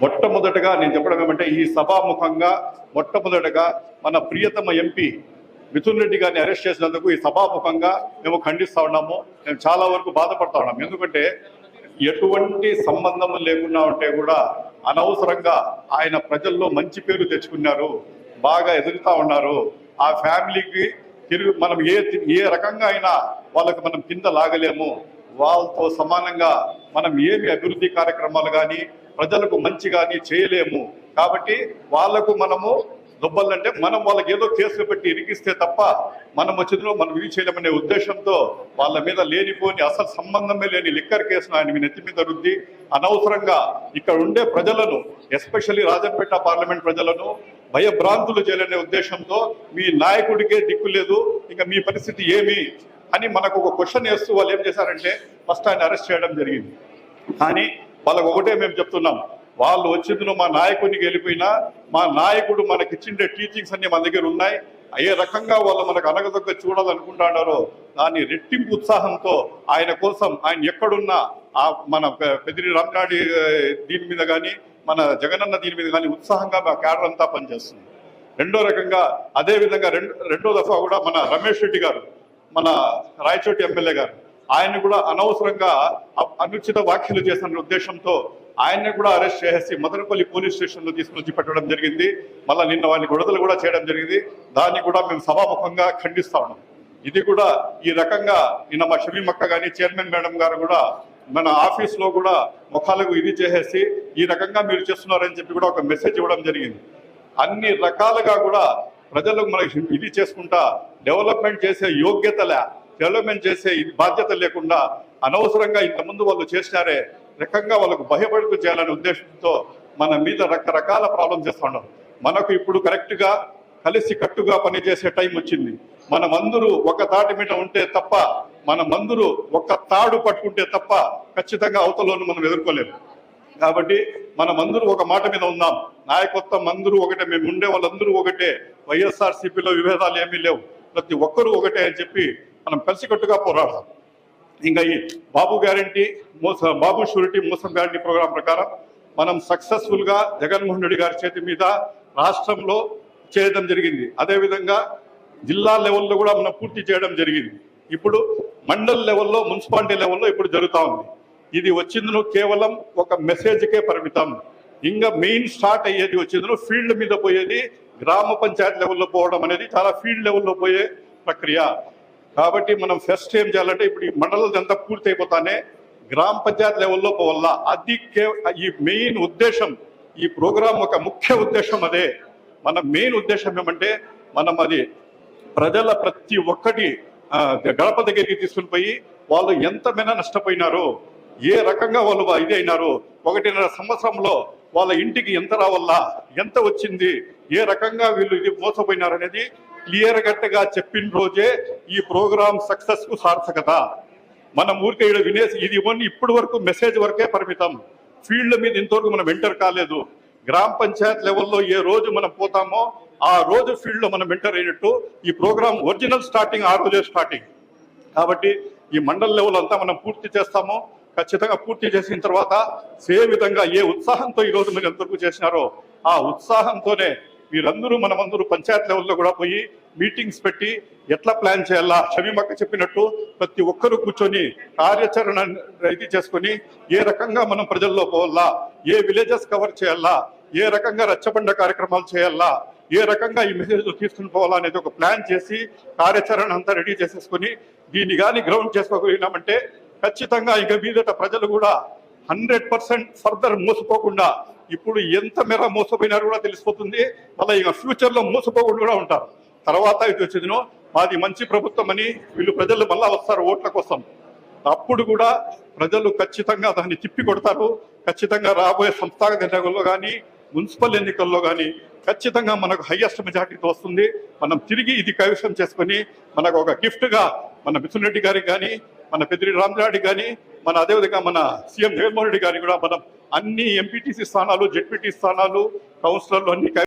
మొట్టమొదటగా నేను చెప్పడం ఏమంటే ఈ సభాముఖంగా మొట్టమొదటగా మన ప్రియతమ ఎంపీ మిథున్ రెడ్డి గారిని అరెస్ట్ చేసినందుకు ఈ సభాముఖంగా మేము ఖండిస్తూ ఉన్నాము. మేము చాలా వరకు బాధపడతా ఉన్నాము ఎందుకంటే ఎటువంటి సంబంధం లేకుండా ఉంటే కూడా అనవసరంగా ఆయన ప్రజల్లో మంచి పేరు తెచ్చుకున్నారు. బాగా ఎదుగుతా ఉన్నారు. ఆ ఫ్యామిలీకి తిరుగు మనం ఏ ఏ రకంగా అయినా వాళ్ళకి మనం కింద లాగలేము. వాళ్ళతో సమానంగా మనం ఏమి అభివృద్ధి కార్యక్రమాలు కానీ ప్రజలకు మంచి కానీ చేయలేము. కాబట్టి వాళ్ళకు మనము దొబ్బలంటే మనం వాళ్ళకి ఏదో కేసులు పెట్టి ఇరికిస్తే తప్ప మనం వచ్చిన మనం ఇది చేయలేమనే ఉద్దేశంతో వాళ్ళ మీద లేనిపోని అసలు సంబంధమే లేని లిక్కర్ కేసును ఆయన మీ నెత్తి మీద రుద్ది అనవసరంగా ఇక్కడ ఉండే ప్రజలను ఎస్పెషల్లీ రాజంపేట పార్లమెంట్ ప్రజలను భయభ్రాంతులు చేయాలనే ఉద్దేశంతో మీ నాయకుడికే దిక్కు లేదు ఇంకా మీ పరిస్థితి ఏమి అని మనకు ఒక క్వశ్చన్ వేస్తూ వాళ్ళు ఏం చేశారంటే ఫస్ట్ ఆయన అరెస్ట్ చేయడం జరిగింది. కానీ వాళ్ళకు ఒకటే మేము చెప్తున్నాం. వాళ్ళు వచ్చిందులో మా నాయకుడిని వెళ్ళిపోయినా మా నాయకుడు మనకిచ్చిండే టీచింగ్స్ అన్ని మన దగ్గర ఉన్నాయి. ఏ రకంగా వాళ్ళు మనకు అనగదొక్క చూడాలనుకుంటున్నారో దాన్ని రెట్టింపు ఉత్సాహంతో ఆయన కోసం ఆయన ఎక్కడున్నా ఆ మన పెదిరి రామ్నాడి దీని మీద కానీ మన జగనన్న దీని మీద కానీ ఉత్సాహంగా మా క్యాడర్ అంతా పనిచేస్తుంది. రెండో రకంగా అదే విధంగా రెండు రెండో దఫా కూడా మన రమేష్ రెడ్డి గారు మన రాయచోటి ఎమ్మెల్యే గారు ఆయన్ని కూడా అనవసరంగా అనుచిత వ్యాఖ్యలు చేసిన ఉద్దేశంతో ఆయన్ని కూడా అరెస్ట్ చేసేసి మదనపల్లి పోలీస్ స్టేషన్లో తీసుకొచ్చి పెట్టడం జరిగింది. మళ్ళీ నిన్న వాడిని విడుదల కూడా చేయడం జరిగింది. దాన్ని కూడా మేము సభాముఖంగా ఖండిస్తా ఉన్నాం. ఇది కూడా ఈ రకంగా నిన్న మా షమీమక్క కానీ చైర్మన్ మేడం గారు కూడా మన ఆఫీస్లో కూడా ముఖాలకు ఇది చేసేసి ఈ రకంగా మీరు చేస్తున్నారని చెప్పి కూడా ఒక మెసేజ్ ఇవ్వడం జరిగింది. అన్ని రకాలుగా కూడా ప్రజలకు మనకి ఇది చేసుకుంటా డెవలప్మెంట్ చేసే యోగ్యత లే. డెవలప్మెంట్ చేసే ఇది బాధ్యత లేకుండా అనవసరంగా ఇంతకుముందు వాళ్ళు చేసినారే రకంగా వాళ్ళకు భయపడుతూ చేయాలనే ఉద్దేశంతో మన మీద రకరకాల ప్రాబ్లమ్స్ చేస్తున్నారు మనకు ఇప్పుడు కరెక్ట్గా కలిసి కట్టుగా పనిచేసే టైం వచ్చింది. మనమందరూ ఒక తాటి మీద ఉంటే తప్ప మనమందరూ ఒక తాడు పట్టుకుంటే తప్ప ఖచ్చితంగా అవతలను మనం ఎదుర్కోలేము. కాబట్టి మనమందరూ ఒక మాట మీద ఉందాం. నాయకత్వం అందరూ ఒకటే మేము ఉండే వాళ్ళందరూ ఒకటే. వైఎస్ఆర్ సిపిలో విభేదాలు ఏమీ లేవు. ప్రతి ఒక్కరూ ఒకటే అని చెప్పి మనం కలిసికట్టుగా పోరాడదాం. ఇంకా ఈ బాబు గ్యారంటీ మోస బాబు షూరిటీ మోసం గ్యారంటీ ప్రోగ్రాం ప్రకారం మనం సక్సెస్ఫుల్గా జగన్మోహన్ రెడ్డి గారి చేతి మీద రాష్ట్రంలో చేయడం జరిగింది. అదేవిధంగా జిల్లా లెవెల్లో కూడా మనం పూర్తి చేయడం జరిగింది. ఇప్పుడు మండల్ లెవెల్లో మున్సిపాలిటీ లెవెల్లో ఇప్పుడు జరుగుతూ ఉంది. ఇది వచ్చిందను కేవలం ఒక మెసేజ్కే పరిమితం. ఇంకా మెయిన్ స్టార్ట్ అయ్యేది వచ్చిందను ఫీల్డ్ మీద పోయేది గ్రామ పంచాయతీ లెవెల్లో పోవడం అనేది చాలా ఫీల్డ్ లెవెల్లో పోయే ప్రక్రియ. కాబట్టి మనం ఫస్ట్ ఏం చేయాలంటే ఇప్పుడు ఈ మండలం అంతా పూర్తి అయిపోతానే గ్రామ పంచాయతీ లెవెల్లో పోవాలా? అది ఈ మెయిన్ ఉద్దేశం ఈ ప్రోగ్రాం ఒక ముఖ్య ఉద్దేశం అదే. మన మెయిన్ ఉద్దేశం ఏమంటే మనం అది ప్రజల ప్రతి ఒక్కటి గడప దగ్గరికి తీసుకుని పోయి వాళ్ళు ఎంతమైనా నష్టపోయినారో ఏ రకంగా వాళ్ళు ఇది అయినారు ఒకటిన్నర సంవత్సరంలో వాళ్ళ ఇంటికి ఎంత రావాలా ఎంత వచ్చింది ఏ రకంగా వీళ్ళు ఇది మోసపోయినారు అనేది క్లియర్ కట్గా చెప్పిన రోజే ఈ ప్రోగ్రామ్ సక్సెస్కు సార్థకత. మనం ఊరికే ఈడ వినేసి ఇది ఓన్లీ ఇప్పటి వరకు మెసేజ్ వరకే పరిమితం. ఫీల్డ్ మీద ఇంతవరకు మనం ఎంటర్ కాలేదు. గ్రామ పంచాయత్ లెవెల్లో ఏ రోజు మనం పోతామో ఆ రోజు ఫీల్డ్లో మనం ఎంటర్ అయినట్టు ఈ ప్రోగ్రామ్ ఒరిజినల్ స్టార్టింగ్ ఆ రోజే స్టార్టింగ్. కాబట్టి ఈ మండల్ లెవెల్ అంతా మనం పూర్తి చేస్తాము. ఖచ్చితంగా పూర్తి చేసిన తర్వాత సే విధంగా ఏ ఉత్సాహంతో ఈ రోజు మీరు ఎంతవరకు చేసినారో ఆ ఉత్సాహంతోనే మీరందరూ మనమందరూ పంచాయత్ లెవెల్లో కూడా పోయి మీటింగ్స్ పెట్టి ఎట్లా ప్లాన్ చేయాలా షమీమక్క చెప్పినట్టు ప్రతి ఒక్కరూ కూర్చొని కార్యాచరణ ఇది చేసుకొని ఏ రకంగా మనం ప్రజల్లో పోవాలా ఏ విలేజెస్ కవర్ చేయాలా ఏ రకంగా రచ్చబండ కార్యక్రమాలు చేయాలా ఏ రకంగా ఈ మెసేజ్ తీసుకుని పోవాలా అనేది ఒక ప్లాన్ చేసి కార్యాచరణ అంతా రెడీ చేసేసుకుని దీన్ని కానీ గ్రౌండ్ చేసుకోగలిగినామంటే ఖచ్చితంగా ఇక మీదట ప్రజలు కూడా హండ్రెడ్ పర్సెంట్ ఫర్దర్ మోసపోకుండా ఇప్పుడు ఎంత మేర మోసపోయినారు కూడా తెలిసిపోతుంది. మళ్ళీ ఇక ఫ్యూచర్లో మోసపోకుండా కూడా ఉంటారు. తర్వాత ఇది వచ్చేదినో మాది మంచి ప్రభుత్వం అని వీళ్ళు ప్రజలు మళ్ళా వస్తారు ఓట్ల కోసం. అప్పుడు కూడా ప్రజలు ఖచ్చితంగా దాన్ని తిప్పి కొడతారు. ఖచ్చితంగా రాబోయే సంస్థాగత ఎన్నికల్లో కానీ మున్సిపల్ ఎన్నికల్లో కానీ ఖచ్చితంగా మనకు హయ్యెస్ట్ మెజార్టీతో వస్తుంది. మనం తిరిగి ఇది కైవసం చేసుకొని మనకు ఒక గిఫ్ట్గా మన మిథున్ రెడ్డి గారికి కానీ మన పెద్దిరెడ్డి రామరెడ్డి కానీ మన అదేవిధంగా మన సీఎం జగన్మోహన్ రెడ్డి గారిని కూడా మనం అన్ని ఎంపీటీసీ స్థానాలు జెడ్పీటీ స్థానాలు కౌన్సిలర్లు అన్ని